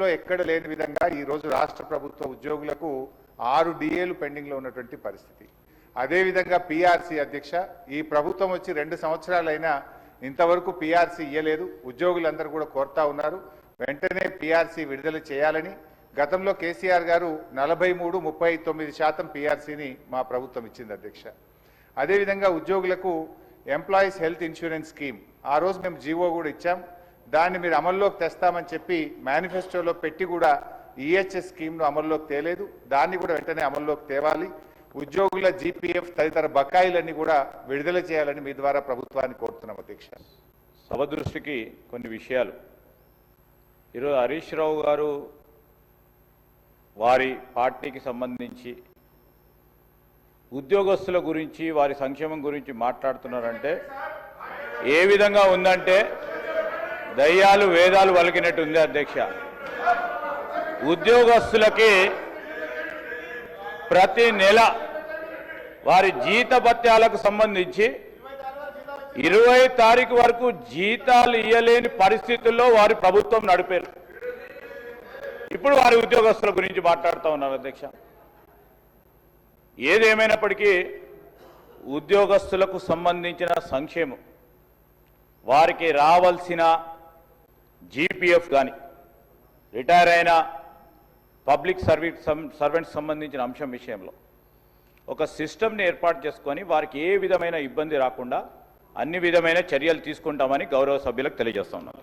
లో ఎక్కడ లేని విధంగా ఈ రోజు రాష్ట్ర ప్రభుత్వ ఉద్యోగులకు ఆరు డిఏలు పెండింగ్లో ఉన్నటువంటి పరిస్థితి. అదేవిధంగా పిఆర్సీ అధ్యక్ష ఈ ప్రభుత్వం వచ్చి రెండు సంవత్సరాలైనా ఇంతవరకు పిఆర్సీ ఇయ్యలేదు. ఉద్యోగులందరూ కూడా కోరుతా ఉన్నారు. వెంటనే పిఆర్సీ విడుదల చేయాలని. గతంలో కేసీఆర్ గారు నలభై మూడు ముప్పై తొమ్మిది శాతం పీఆర్సీని మా ప్రభుత్వం ఇచ్చింది అధ్యక్ష. అదేవిధంగా ఉద్యోగులకు ఎంప్లాయీస్ హెల్త్ ఇన్సూరెన్స్ స్కీమ్ ఆ రోజు మేము జీవో కూడా ఇచ్చాం. దాన్ని మీరు అమల్లోకి తెస్తామని చెప్పి మేనిఫెస్టోలో పెట్టి కూడా ఈహెచ్ఎస్ స్కీమ్ను అమల్లోకి తేలేదు. దాన్ని కూడా వెంటనే అమల్లోకి తేవాలి. ఉద్యోగుల జీపీఎఫ్ తదితర బకాయిలన్నీ కూడా విడుదల చేయాలని మీ ద్వారా ప్రభుత్వాన్ని కోరుతున్నాం అధ్యక్ష. సభ దృష్టికి కొన్ని విషయాలు. ఈరోజు హరీష్ రావు గారు వారి పార్టీకి సంబంధించి ఉద్యోగస్తుల గురించి వారి సంక్షేమం గురించి మాట్లాడుతున్నారంటే ఏ విధంగా ఉందంటే దయ్యాలు వేదాలు వలికినట్టు ఉంది అధ్యక్ష. ఉద్యోగస్తులకి ప్రతి నెల వారి జీతభత్యాలకు సంబంధించి ఇరవై తారీఖు వరకు జీతాలు ఇయ్యలేని పరిస్థితుల్లో వారి ప్రభుత్వం నడిపారు ఇప్పుడు వారి ఉద్యోగస్తుల గురించి మాట్లాడుతూ ఉన్నారు అధ్యక్ష. ఏదేమైనప్పటికీ ఉద్యోగస్తులకు సంబంధించిన సంక్షేమం వారికి రావాల్సిన జీపీఎఫ్ కానీ రిటైర్ అయిన పబ్లిక్ సర్వీస్ సర్వెంట్స్ సంబంధించిన అంశం విషయంలో ఒక సిస్టమ్ని ఏర్పాటు చేసుకొని వారికి ఏ విధమైన ఇబ్బంది రాకుండా అన్ని విధమైన చర్యలు తీసుకుంటామని గౌరవ సభ్యులకు తెలియజేస్తున్నాను